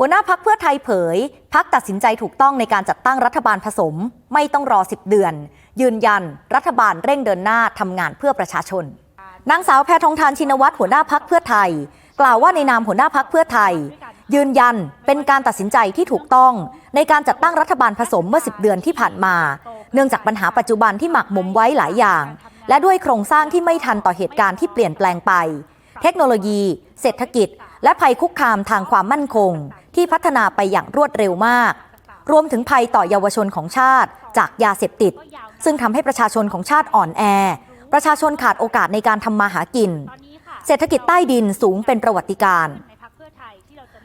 หัวหน้าพักเพื่อไทยเผย พักตัดสินใจถูกต้องในการจัดตั้งรัฐบาลผสม ไม่ต้องรอ 10 เดือน ยืนยัน รัฐบาลเร่งเดินหน้าทำงานเพื่อประชาชนนางสาวแพทองทานชินวัตรหัวหน้าพักเพื่อไทย กล่าวว่าในนามหัวหน้าพักเพื่อไทย ยืนยันเป็นการตัดสินใจที่ถูกต้อง ในการจัดตั้งรัฐบาลผสมเมื่อ 10 เดือนที่ผ่านมา เนื่องจากปัญหาปัจจุบันที่หมักหมมไว้หลายอย่าง และด้วยโครงสร้างที่ไม่ทันต่อเหตุการณ์ที่เปลี่ยนแปลงไป เทคโนโลยี เศรษฐกิจ และภัยคุกคามทางความมั่นคง ที่พัฒนาไปอย่างรวดเร็วมาก รวมถึงภัยต่อเยาวชนของชาติ จากยาเสพติด ซึ่งทำให้ประชาชนของชาติอ่อนแอ ประชาชนขาดโอกาสในการทำมาหากิน เศรษฐกิจใต้ดินสูงเป็นประวัติการณ์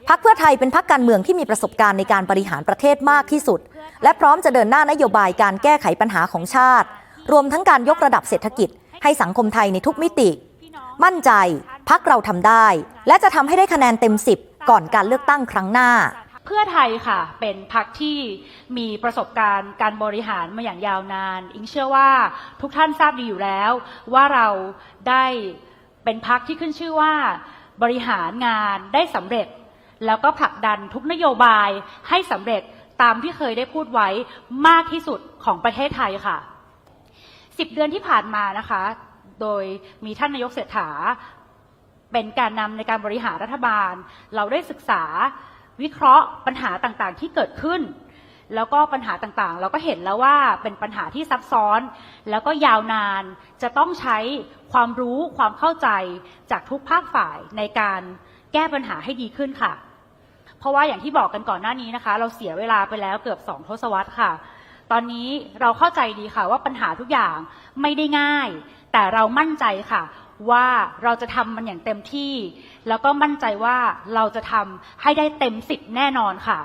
พักเพื่อไทยเป็นพักการเมืองที่มีประสบการณ์ในการบริหารประเทศมากที่สุด และพร้อมจะเดินหน้านโยบายการแก้ไขปัญหาของชาติ รวมทั้งการยกระดับเศรษฐกิจ ให้สังคมไทยในทุกมิติ มั่นใจพักเราทำได้ และจะทำให้ได้คะแนนเต็ม 10 ก่อนการเลือกตั้งครั้งหน้า เพื่อไทยค่ะ เป็นพรรคที่มีประสบการณ์การบริหารมาอย่างยาวนาน อิงเชื่อว่าทุกท่านทราบดีอยู่แล้ว ว่าเราได้เป็นพรรคที่ขึ้นชื่อว่า บริหารงานได้สำเร็จ แล้วก็ผลักดันทุกนโยบายให้สำเร็จตามที่เคยได้พูดไว้มากที่สุดของประเทศไทยค่ะสิบเดือนที่ผ่านมานะคะ โดยมีท่านนายกเศรษฐา เป็นการนำในการบริหารรัฐบาล เราได้ศึกษาวิเคราะห์ปัญหาต่างๆที่เกิดขึ้น แล้วก็ปัญหาต่างๆ เราก็เห็นแล้วว่าเป็นปัญหาที่ซับซ้อน แล้วก็ยาวนานจะต้องใช้ความรู้ความเข้าใจจากทุกภาคฝ่ายในการแก้ปัญหาให้ดีขึ้นค่ะ เพราะว่าอย่างที่บอกกันก่อนหน้านี้นะคะ เราเสียเวลาไปแล้วเกือบสองทศวรรษค่ะ ตอนนี้เราเข้าใจดีค่ะว่าปัญหาทุกอย่างไม่ได้ง่าย แต่เรามั่นใจค่ะ ว่าเราจะทำมันอย่างเต็มที่ แล้วก็มั่นใจว่าเราจะทำให้ได้เต็มสิบแน่นอนค่ะ